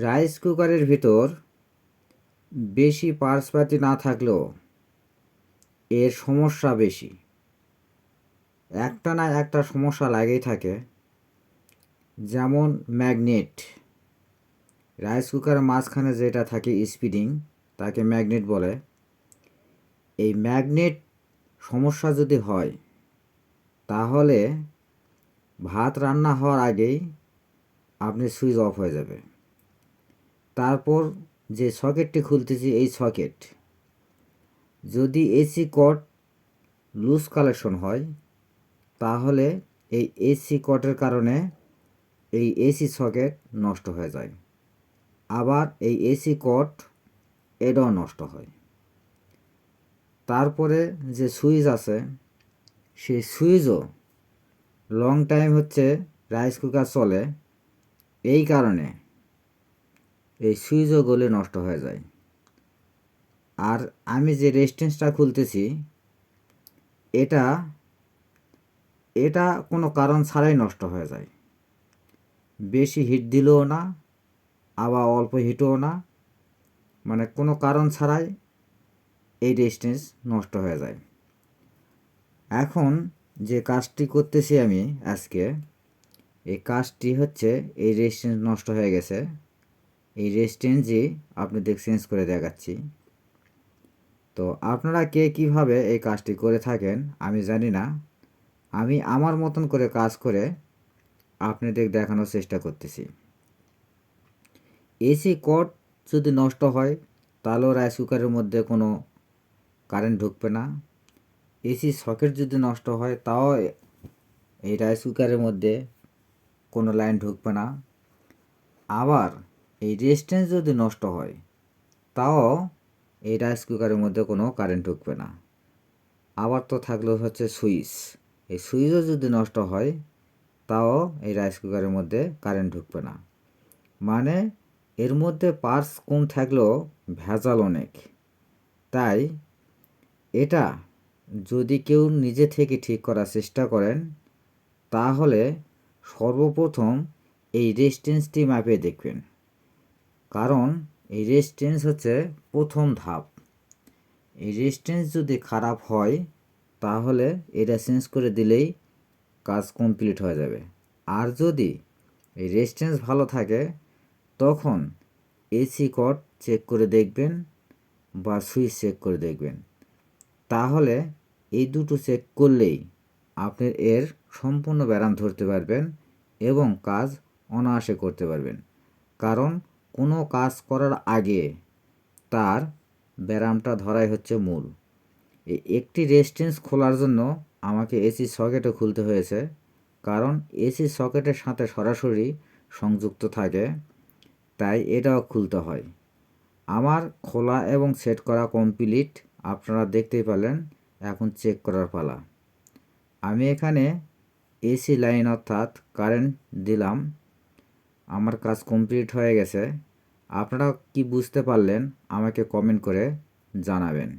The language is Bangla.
রাইস কুকারের ভিতর বেশি পার্সপাতি না থাকলেও এর সমস্যা বেশি। একটা না একটা সমস্যা লাগেই থাকে। যেমন ম্যাগনেট। রাইস কুকারের মাঝখানে যেটা থাকে স্পিডিং, তাকে ম্যাগনেট বলে। এই ম্যাগনেট সমস্যা যদি হয়, তাহলে ভাত রান্না হওয়ার আগেই আপনি সুইচ অফ হয়ে যাবে। তারপর যে সকেটটি খুলতেছি, এই সকেট। যদি এসি কট লুজ কালেকশন হয়, তাহলে এই এসি কটের কারণে এই এসি সকেট নষ্ট হয়ে যায়। আবার এই এসি কট এটাও নষ্ট হয়। তারপরে যে সুইচ আছে, সেই সুইচও লং টাইম হচ্ছে রাইস কুকার চলে। এই কারণে এই সুইচও গলে নষ্ট হয়ে যায়। আর আমি যে রেস্টেন্সটা খুলতেছি, এটা এটা কোনো কারণ ছাড়াই নষ্ট হয়ে যায়। বেশি হিট দিলেও না, আবার অল্প হিটও না মানে কোনো কারণ ছাড়াই এই রেস্টেন্স নষ্ট হয়ে যায়। এখন যে কাজটি করতেছি আমি আজকে, এই কাজটি হচ্ছে এই রেস্টেন্স নষ্ট হয়ে গেছে। এই রেস্টেন্সই আপনাদের চেঞ্জ করে দেখাচ্ছি। তো আপনারা কে কীভাবে এই কাজটি করে থাকেন আমি জানি না। আমি আমার মতন করে কাজ করে আপনাদের দেখানোর চেষ্টা করতেছি। এসি কট যদি নষ্ট হয় তাহলেও রাইস কুকারের মধ্যে কোনো কারেন্ট ঢুকবে না। এসি সকেট যদি নষ্ট হয়, তাও এই রাইস কুকারের মধ্যে কোনো লাইন ঢুকবে না। আবার এই রেস্টেন্স যদি নষ্ট হয়, তাও এই রাইস কুকারের মধ্যে কোনো কারেন্ট ঢুকবে না। আবার তো থাকল হচ্ছে সুইচ। এই সুইচও যদি নষ্ট হয়, তাও এই রাইস কুকারের মধ্যে কারেন্ট ঢুকবে না। মানে এর মধ্যে পার্স কম থাকলেও ভেজাল অনেক। তাই এটা যদি কেউ নিজে থেকে ঠিক করার চেষ্টা করেন, তাহলে সর্বপ্রথম এই রেস্টেন্সটি মাপে দেখবেন। কারণ এই রেস্টেন্স হচ্ছে প্রথম ধাপ। এই রেস্টেন্স যদি খারাপ হয়, তাহলে এটা চেঞ্জ করে দিলেই কাজ কমপ্লিট হয়ে যাবে। আর যদি এই রেস্টেন্স ভালো থাকে, তখন এসি কট চেক করে দেখবেন বা সুইচ চেক করে দেখবেন। তাহলে এই দুটো চেক করলেই আপনি এর সম্পূর্ণ ব্যারাম ধরতে পারবেন এবং কাজ অনায়াসে করতে পারবেন। কারণ কোনো কাজ করার আগে তার ব্যারামটা ধরাই হচ্ছে মূল। এই একটি রেস্টেন্স খোলার জন্য আমাকে এসি সকেটও খুলতে হয়েছে, কারণ এসি সকেটের সাথে সরাসরি সংযুক্ত থাকে, তাই এটাও খুলতে হয়। আমার খোলা এবং সেট করা কমপ্লিট, আপনারা দেখতেই পেলেন, এখন চেক করার পালা। আমি এখানে এসি লাইন অর্থাৎ কারেন্ট দিলাম। আমার কাজ কমপ্লিট হয়ে গেছে। আপনারা কি বুঝতে পারলেন আমাকে কমেন্ট করে জানাবেন।